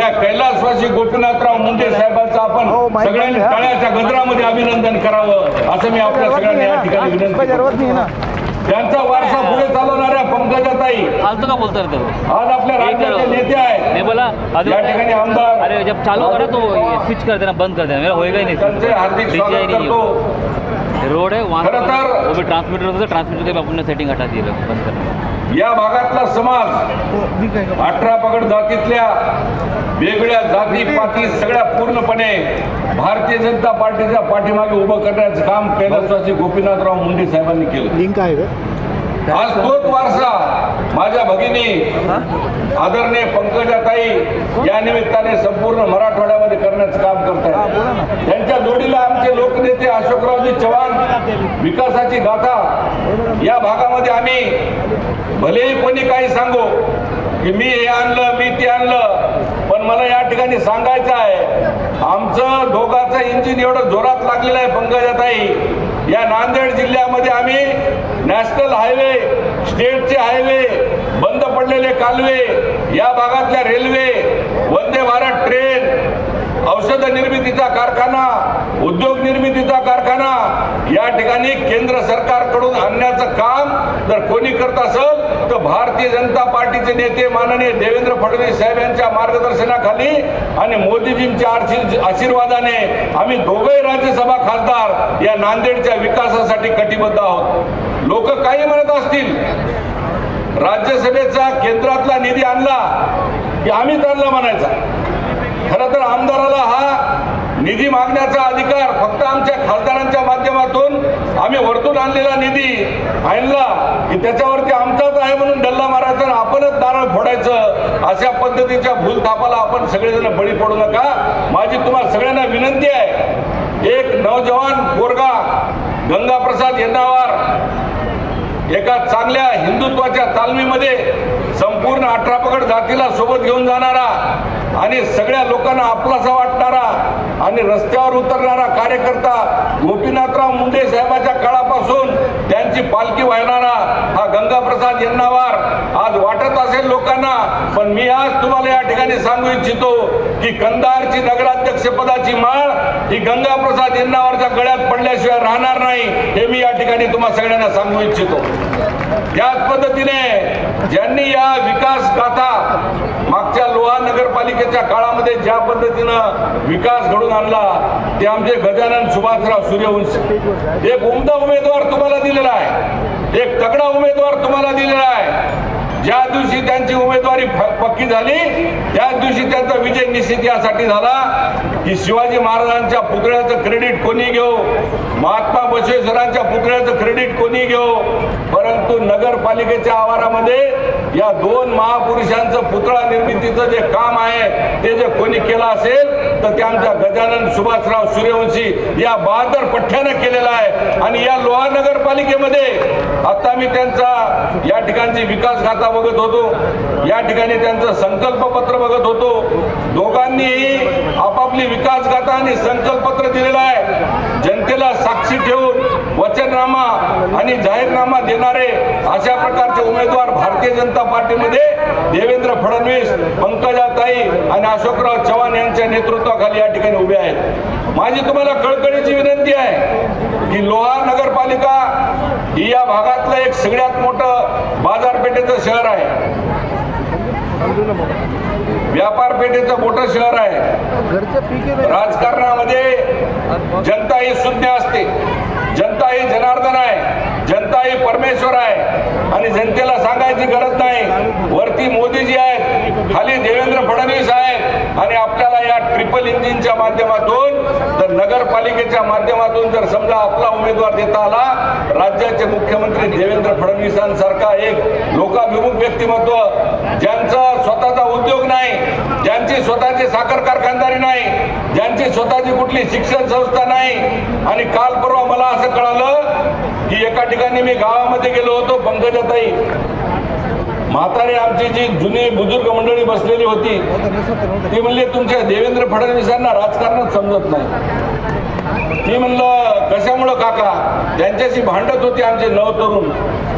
त्या कैलासवासी गोपीनाथराव मुंडे साहेबांचं हो, आपण माहिती सगळ्यांनी आहे. तळ्याच्या गजरामध्ये अभिनंदन करावं असं मी आपल्या सगळ्यांना या ठिकाणी विनंती त्यांचा वारसा पुढे चालवणाऱ्या पंकजाताई. फालतू का बोलता हो आज आपल्या राज्याचे नेते आहेत. नहीं बोला. या ठिकाणी आमदार. अरे जब चालू करा तो स्विच कर देना बंद कर देना. मेरा होएगा ही नहीं हार्दिक स्वागत है। करतो. रोड है वहाँ खरं तर- वो भी ट्रांसमीटर होता था ट्रांसमीटर के अपने सेटिंग हटा दिए लोग बंद करना या भागातला समाज हो? अठरा पगड जातीतल्या वेगळ्या जाती पाती सगळ्या पूर्णपणे भारतीय जनता पार्टीच्या पाठीमागे उभं करण्याचं काम कैलासवासी गोपीनाथराव मुंडे साहेबांनी केलं. लिंक आहे आज तोच वारसा माझ्या भगिनी आदरणीय पंकजाताई या निमित्ताने संपूर्ण मराठवाड्यामध्ये करण्याचं काम करत हा. आहेत त्यांच्या जोडीला आमचे लोकनेते अशोकरावजी चव्हाण विकासाची गाथा. या भागामध्ये आम्ही भलेही कोणी काही सांगू की मी हे आणलं मी ते आणलं पण मला या ठिकाणी सांगायचं आहे. आमचं दोघाचं इंजिन एवढं जोरात लागलेलं आहे पंकजाताई. या नांदेड जिल्ह्यामध्ये आम्ही नॅशनल हायवे स्टेटचे हायवे बंद पडलेले कालवे या भागातल्या रेल्वे औषध निर्मितीचा कारखाना उद्योग निर्मितीचा कारखाना या ठिकाणी केंद्र सरकारकडून आणण्याचं काम जर कोणी करत असेल तर भारतीय जनता पार्टीचे नेते माननीय देवेंद्र फडणवीस साहेब यांच्या मार्गदर्शनाखाली आणि मोदीजींच्या आशीर्वादाने आम्ही दोघंही राज्यसभा खासदार या नांदेडच्या विकासासाठी कटिबद्ध आहोत. लोक काही म्हणत असतील राज्यसभेचा केंद्रातला निधी आणला की आम्हीच आणला म्हणायचा. खरं तर आमदाराला हा निधी मागण्याचा अधिकार फक्त आमच्या खासदारांच्या माध्यमातून आम्ही वरतून आणलेला निधी आणला की त्याच्यावरती आमचाच आहे म्हणून डल्ला मारायचा आणि आपणच नारळ फोडायचं अशा पद्धतीच्या भूलथापाला आपण सगळेजण बळी पडू नका. माझी तुम्हाला सगळ्यांना विनंती आहे एक नौजवान पोरगा गंगाप्रसाद यन्नावार एका चांगल्या हिंदुत्वाच्या तालमीमध्ये संपूर्ण अठरापकड जातीला सोबत घेऊन जाणारा आणि सगळ्या लोकांना आपलासा वाटणारा आणि रस्त्यावर उतरणारा कार्यकर्ता गोपीनाथराव मुंडे साहेबाच्या काळापासून त्यांची पालखी वाहणारा हा गंगाप्रसाद यन्नावार आज वाटत असेल लोकांना पण मी आज तुम्हाला या ठिकाणी सांगू इच्छितो की कंदारची नगराध्यक्ष पदाची माळ ही गंगाप्रसाद यन्नावारच्या गळ्यात पडल्याशिवाय राहणार नाही हे मी या ठिकाणी तुम्हा सगळ्यांना सांगू इच्छितो. त्याच पद्धतीने ज्यांनी या विकास गाथा मागच्या लोहा नगरपालिकेच्या काळामध्ये ज्या पद्धतीनं विकास घडून आणला ते आमचे गजानन सुभाषराव सूर्यवंशी. एक उमदा उमेदवार तुम्हाला दिलेला आहे. एक तगडा उमेदवार तुम्हाला दिलेला आहे. ज्या दिवशी त्यांची उमेदवारी पक्की झाली त्याच दिवशी त्यांचा विजय निश्चित यासाठी झाला की शिवाजी महाराजांच्या पुतळ्याचं क्रेडिट कोणी घेऊ? महात्मा बसवेश्वरांच्या पुतळ्याचं क्रेडिट कोणी घेऊ? परंतु नगरपालिकेच्या आवारामध्ये या दोन महापुरुषांचं पुतळा निर्मितीचं जे काम आहे ते जे कोणी केलं असेल तर ते आमच्या गजानन सुभाषराव सूर्यवंशी या बहादर पठ्ठ्यानं केलेलं आहे. आणि या लोहा नगरपालिकेमध्ये आता मी त्यांचा या ठिकाणची विकास गाथा बघत होतो. या ठिकाणी त्यांचं संकल्पपत्र बघत होतो. दोघांनीही आपापली विकास गाथा आणि संकल्पपत्र दिलेलं आहे. जनतेला साक्षी ठेवून वचननामा आणि जाहीरनामा देणारे अशा प्रकारचे उमेदवार भारतीय जनता पार्टीमध्ये देवेंद्र फडणवीस पंकजाताई आणि अशोकराव चव्हाण यांच्या नेतृत्वाखाली या ठिकाणी उभे आहेत. माझी तुम्हाला कळकळीची विनंती आहे की लोहा नगरपालिका ही या भागातलं एक सगळ्यात मोठं बाजारपेठेचं शहर आहे. व्यापार पेठेचं मोठं शहर आहे. राजकारणामध्ये जनता ही शून्य असते. जनता ही जनार्दन आहे. जनता ही परमेश्वर आहे. आणि जनतेला सांगायची गरज नाही. वरती मोदीजी आहेत खाली देवेंद्र फडणवीस आहेत आणि आपल्याला या ट्रिपल इंजिनच्या माध्यमातून तर नगरपालिकेच्या माध्यमातून जर समजा आपला उमेदवार देता आला राज्याचे मुख्यमंत्री देवेंद्र फडणवीसांसारखा एक लोकाभिमुख व्यक्तिमत्व ज्यांचा स्वतःचा उद्योग नाही ज्यांची स्वतःची साखर कारखानदारी नाही ज्यांची स्वतःची कुठली शिक्षण संस्था नाही आणि काल परवा मला असं कळालं की एका ठिकाणी मी गावामध्ये गेलो होतो पंकजाताई. म्हातारे आमची जी जुनी बुजुर्ग मंडळी बसलेली होती ती म्हणले तुमच्या देवेंद्र फडणवीसांना राजकारणात समजत नाही. ते म्हणलं कशामुळं काका? त्यांच्याशी भांडत होते आमचे नव तरुण.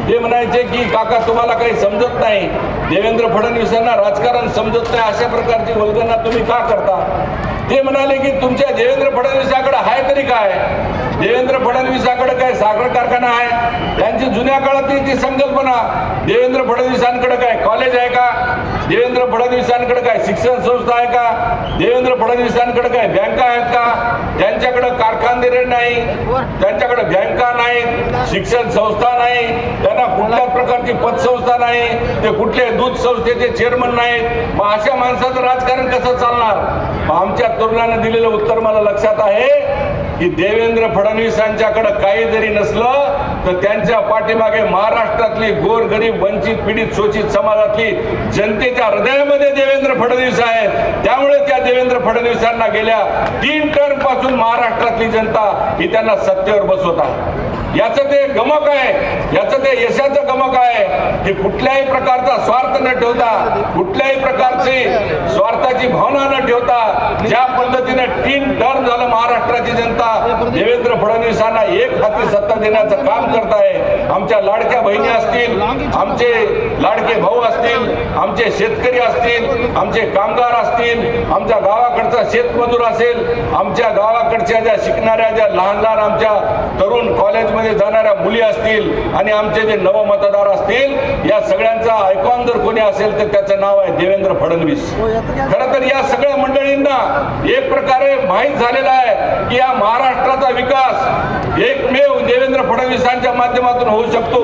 ते म्हणायचे की काका तुम्हाला काही समजत नाही. देवेंद्र फडणवीसांना राजकारण समजत नाही. अशा प्रकारची वल्गना तुम्ही का करता? ते म्हणाले की तुमच्या देवेंद्र फडणवीसाकडे आहे तरी काय? देवेंद्र फडणवीसाकडे काय साखर कारखाना आहे? त्यांची जुन्या काळातली ती संकल्पना. देवेंद्र फडणवीसांकडे काय? कॉलेज आहे का? देवेंद्र फडणवीसांकडे काय शिक्षण संस्था आहे का? देवेंद्र फडणवीसांकडे काय बँका आहेत का? त्यांच्याकडे कारखानदारी नाही. त्यांच्याकडे बँका नाहीत शिक्षण संस्था नाही. त्यांना कुठल्याच प्रकारची पतसंस्था नाही. ते कुठले दूध संस्थेचे चेअरमन नाहीत. मग अशा माणसाचं राजकारण कसं चालणार? मग आमच्या तरुणाने दिलेलं उत्तर मला लक्षात आहे की देवेंद्र फडणवीसांच्याकडे काही जरी नसलं तर त्यांच्या पाठीमागे महाराष्ट्रातली गोरगरीब वंचित पीडित शोषित समाजातली जनतेच्या हृदयामध्ये देवेंद्र फडणवीस आहेत. त्यामुळे त्या देवेंद्र फडणवीसांना गेल्या तीन टर्मपासून महाराष्ट्रातली जनता ही त्यांना सत्तेवर बसवत आहे. याचं ते गमक आहे. याचं ते यशाचं गमक आहे. हे कुठल्याही प्रकारचा स्वार्थ न ठेवता कुठल्याही प्रकारची स्वार्थाची भावना न ठेवता ज्या पद्धतीने तीन टर्न झालं महाराष्ट्राची जनता देवेंद्र फडणवीसांना एक हाती सत्ता देण्याचं काम करत आहे. आमच्या लाडक्या बहिणी असतील आमचे लाडके भाऊ असतील आमचे शेतकरी असतील आमचे कामगार असतील आमच्या गावाकडचा शेतमजूर असेल आमच्या गावाकडच्या ज्या शिकणाऱ्या ज्या लहान लहान आमच्या तरुण कॉलेजमध्ये जाणाऱ्या मुली असतील आणि आमचे जे नवमतदार असतील या सगळ्यांचा आयकॉन जर कोणी असेल तर त्याचं नाव आहे देवेंद्र फडणवीस. हो? खरं तर या सगळ्या मंडळींना एक प्रकारे माहीत झालेला आहे की या महाराष्ट्राचा विकास एकमेव देवेंद्र फडणवीसांच्या माध्यमातून होऊ शकतो.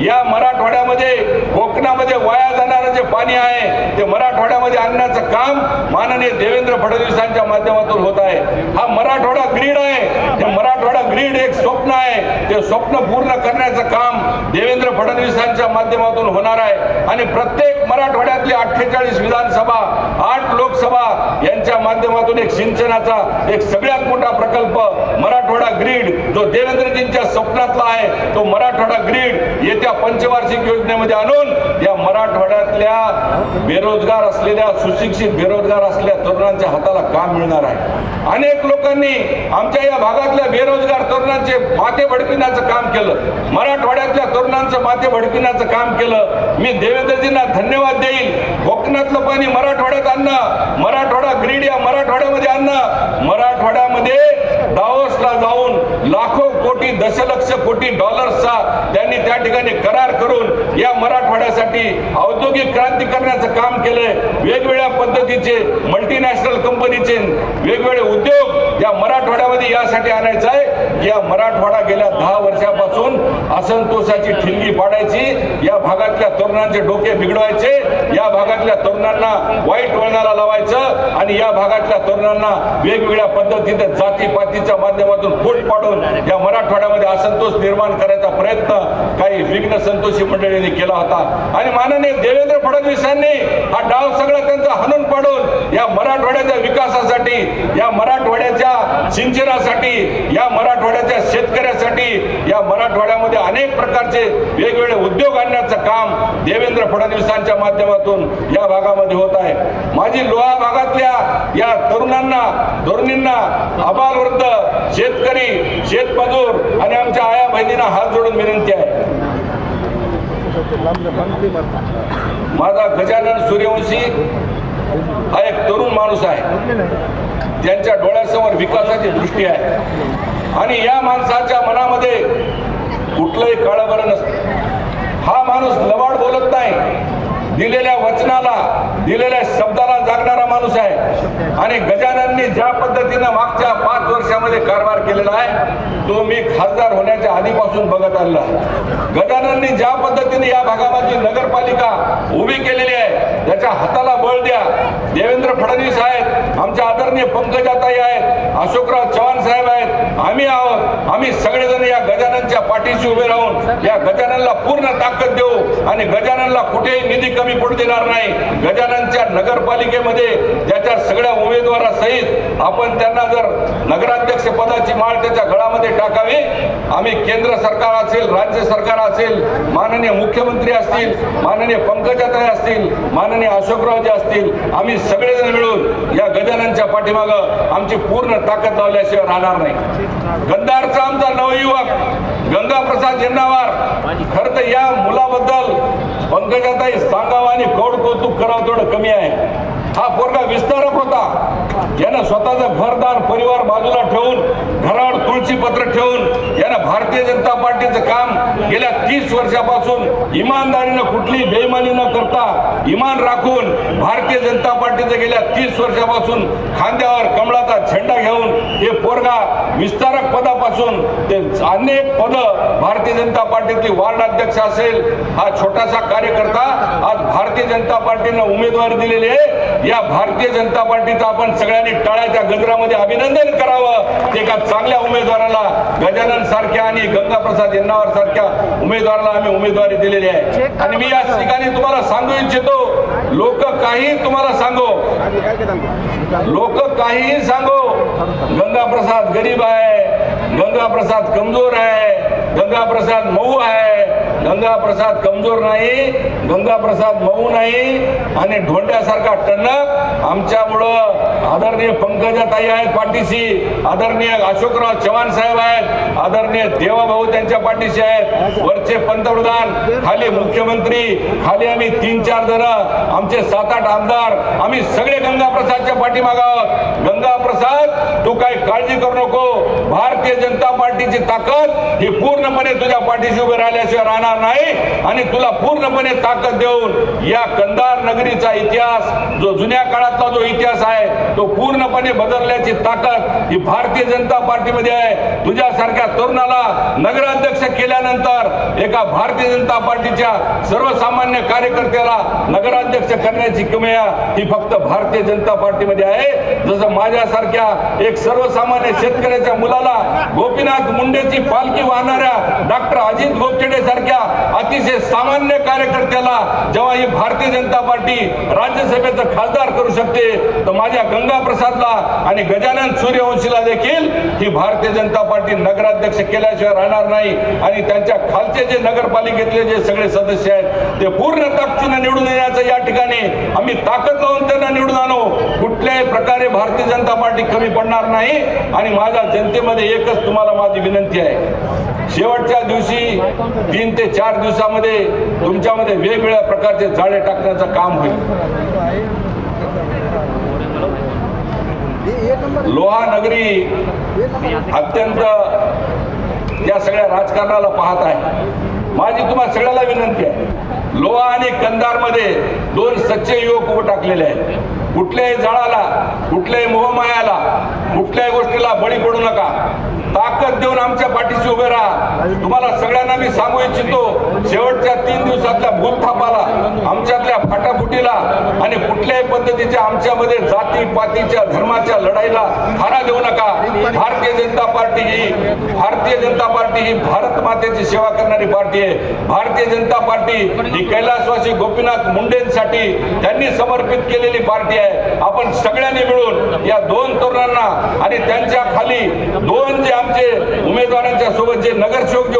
या मराठवाड्यामध्ये कोकणामध्ये वाया जाणारं जे पाणी आहे ते मराठवाड्यामध्ये आणण्याचं काम माननीय देवेंद्र फडणवीसांच्या माध्यमातून होत आहे. हा मराठवाडा ग्रीड आहे. हे मराठवाडा ग्रीड एक स्वप्न आहे. ते स्वप्न पूर्ण करण्याचं काम देवेंद्र फडणवीसांच्या माध्यमातून होणार आहे. आणि प्रत्येक मराठवाड्यातली अठ्ठेचाळीस विधानसभा आठ लोकसभा यांच्या माध्यमातून एक सिंचनाचा एक सगळ्यात मोठा प्रकल्प ग्रीड जो देवेंद्रजींच्या स्वप्नातला आहे तो मराठवाडा ग्रीड येत्या पंचवार्षिक योजनेमध्ये आणून या मराठवाड्यातल्या बेरोजगार असलेल्या सुशिक्षित बेरोजगार असलेल्या तरुणांच्या हाताला काम मिळणार आहे. अनेक लोकांनी आमच्या या भागातल्या बेरोजगार तरुणांचे माथे भडपिण्याचं काम केलं. मराठवाड्यातल्या तरुणांचं माथे भडपिण्याचं काम केलं. मी देवेंद्रजींना धन्यवाद देईल. कोकणातलं पाणी मराठवाड्यात आणणं मराठवाडा ग्रीड या मराठवाड्यामध्ये आणणं मराठवाड्यामध्ये दावसला जाऊन लाखो कोटी दशलक्ष कोटी डॉलर्सचा त्यांनी त्या ठिकाणी करार करून या मराठवाड्यासाठी औद्योगिक क्रांती करण्याचं काम केलंय. वेगवेगळ्या पद्धतीचे मल्टीनॅशनल कंपनीचे वेगवेगळे उद्योग या मराठवाड्यामध्ये यासाठी आणायचं आहे. या मराठवाडा गेल्या दहा वर्षापासून असंतोषाची ठिणगी पाडायची. या भागातल्या तरुणांचे डोके बिघडवायचे. या भागातल्या तरुणांना वाईट वळणाला लावायचं आणि या भागातल्या तरुणांना वेगवेगळ्या पद्धतीने जातीपातीच्या माध्यमातून फूट पाडून या मराठवाड्यामध्ये असंतोष निर्माण करायचा प्रयत्न काही विघ्न संतोषी मंडळींनी केला होता. आणि माननीय देवेंद्र फडणवीसांनी हा डाव सगळा त्यांचा हनून पाडून या मराठवाड्याच्या विकासासाठी या मराठवाड्याच्या सिंचनासाठी या मराठवाड्याच्या शेतकऱ्यासाठी या मराठवाड्यामध्ये अनेक प्रकारचे वेगवेगळे उद्योग आणण्याचं काम देवेंद्र फडणवीसांच्या माध्यमातून या भागामध्ये होत आहे. माझी लोहा भागातल्या या तरुणांना तरुणींना अबालवृद्ध शेतकरी शेतमजूर आणि आमच्या आया बहिणींना हात जोडून विनंती आहे. माझा गजानन सूर्यवंशी हा एक तरुण माणूस आहे. ज्यांच्या डोळ्यासमोर विकासाची दृष्टी आहे. आणि या माणसाच्या मनामध्ये कुठलंही काळबरं नसतं. हा माणूस लवाड बोलत नाही. दिलेल्या वचनाला दिलेल्या शब्दाला जागणारा माणूस आहे. आणि गजानननी ज्या पद्धतीनं मागच्या पाच वर्षामध्ये कारभार केलेला आहे तो मी खासदार होण्याच्या आधीपासून बघत आलेला आहे. गजानननी ज्या पद्धतीने या भागामध्ये नगरपालिका उभी केलेली आहे त्याच्या हाताला बळ द्या. देवेंद्र फडणवीस आहेत. आमच्या आदरणीय पंकजाताई आहेत. अशोकराव चव्हाण साहेब आहेत. आम्ही आहोत. आम्ही सगळेजण या गजाननच्या पाठीशी उभे राहून या गजाननला पूर्ण ताकद देऊ आणि गजाननला कुठेही निधी कमी पडू देणार नाही. गजाननच्या नगरपालिकेमध्ये त्याच्या सगळ्या उमेदवारासहित आपण त्यांना जर नगराध्यक्ष पदाची माळ त्याच्या गळामध्ये टाकावी आम्ही केंद्र सरकार असेल राज्य सरकार असेल माननीय मुख्यमंत्री असतील माननीय पंकजाताई असतील माननीय अशोकरावजी असतील आम्ही सगळेजण मिळून या गजाननच्या पाठीमागं आमची पूर्ण ताकद लावल्याशिवाय राहणार नाही. गंधारचा आमचा नवयुवक गंगाप्रसाद यन्नावार खरं तर या मुलाबद्दल पंकजाताई सांगावं आणि कौड कौतुक करावं तेवढं कमी आहे. हा पोरगा विस्तारक होता. यानं स्वतःचा घरदार परिवार बाजूला ठेवून घरावर तुळशी पत्र ठेवून यानं भारतीय जनता पार्टीचं काम गेल्या तीस वर्षापासून इमानदारीनं कुठली बेईमानी न करता इमान राखून भारतीय जनता पार्टीचं गेल्या तीस वर्षापासून खांद्यावर कमळाचा झेंडा घेऊन हे पोरगा विस्तारक पदापासून ते अनेक पद भारतीय जनता पार्टीतली वार्ड अध्यक्ष असेल हा छोटासा कार्यकर्ता आज भारतीय जनता पार्टीनं उमेदवारी दिलेली आहे. या भारतीय जनता पार्टीचं आपण सगळ्यांनी टाळ्याच्या गजरामध्ये अभिनंदन करावं. एका चांगल्या उमेदवाराला गजानन सारख्या आणि गंगाप्रसाद यन्नावर सारख्या उमेदवाराला आम्ही उमेदवारी दिलेली आहे. आणि मी या ठिकाणी तुम्हाला सांगू इच्छितो लोक काही तुम्हाला सांगो. लोक काहीही सांगो. गंगा प्रसाद गरीब आहे गंगा प्रसाद कमजोर आहे गंगा प्रसाद मऊ आहे. गंगा प्रसाद कमजोर नाही गंगा प्रसाद मऊ नाही आणि ढोंड्यासारखा टणक आमच्यामुळं आदरणीय पंकजाताई आहेत पाठीशी आदरणीय अशोकराव चव्हाण साहेब आहेत आदरणीय देवाभाऊ त्यांच्या पाठीशी आहेत वरचे पंतप्रधान खाली मुख्यमंत्री खाली आम्ही तीन चार जण आमचे सात आठ आमदार आम्ही सगळे गंगा प्रसादच्या पाठीमागं आहोत. गंगा बाळासाहेब तू काही काळजी करू नको. भारतीय जनता पार्टीची ताकद ही पूर्णपणे तुझ्या पाठीशी उभे राहिल्याशिवाय राहणार नाही आणि तुला पूर्णपणे ताकद देऊन या कंदार नगरीचा इतिहास जो जुन्या काळातला जो इतिहास आहे तो पूर्णपणे बदलण्याची ताकद ही भारतीय जनता पार्टीमध्ये आहे. तुझ्यासारख्या तरुणाला नगराध्यक्ष केल्यानंतर एका भारतीय जनता पार्टीच्या सर्वसामान्य कार्यकर्त्याला नगराध्यक्ष करण्याची किमया ही फक्त भारतीय जनता पार्टीमध्ये आहे. जसं सारख्या एक सर्वसामान्य शेतकऱ्याच्या मुलाला गोपीनाथ मुंडेची पालखी वाहणाऱ्या डॉक्टर अजित गोपचेडे सारख्या अतिशय सामान्य कार्यकर्त्याला जेव्हा ही भारतीय जनता पार्टी राज्यसभेचं खासदार करू शकते तर माझ्या गंगा प्रसादला आणि गजानन सूर्यवंशीला देखील ही भारतीय जनता पार्टी नगराध्यक्ष केल्याशिवाय राहणार नाही. आणि त्यांच्या खालचे जे नगरपालिकेतले जे सगळे सदस्य आहेत ते पूर्ण ताकदीनं निवडून येण्याचं या ठिकाणी आम्ही ताकद लावून त्यांना निवडून आणू. कुठल्याही प्रकारे भारतीय जनता पार्टी कमी पडणार नाही. आणि माझ्या जनतेमध्ये एकच तुम्हाला माझी विनंती आहे. शेवटच्या दिवशी तीन ते चार दिवसामध्ये तुमच्यामध्ये वेगवेगळ्या प्रकारचे जाळे टाकण्याचं काम होईल. लोहा नगरी अत्यंत या सगळ्या राजकारणाला पाहत आहे. माझी तुम्हाला सगळ्याला विनंती आहे. लोहा आणि कंधारमध्ये दोन सच्चे युवक उभे टाकलेले आहेत. कुठल्याही जाळाला कुठल्याही मोहमायाला कुठल्याही गोष्टीला बळी पडू नका. ताकद देऊन आमच्या पाठीशी उभे राहा. तुम्हाला सगळ्यांना मी सांगू इच्छितो शेवटच्या तीन दिवसातल्या भूलथापाला आमच्यातल्या फाटाफुटीला आणि कुठल्याही पद्धतीच्या आमच्यामध्ये जाती पातीच्या धर्माच्या लढाईला थारा देऊ नका. भारतीय जनता पार्टी ही भारतीय जनता पार्टी ही भारत मातेची सेवा करणारी पार्टी आहे. भारतीय जनता पार्टी ही कैलासवासी गोपीनाथ मुंडेंसाठी त्यांनी समर्पित केलेली पार्टी आहे. आपण सगळ्यांनी मिळून या दोन तरुणांना आणि त्यांच्या खाली दोन जे आमचे उमेदवारांच्या सोबत जे नगरसेवक जे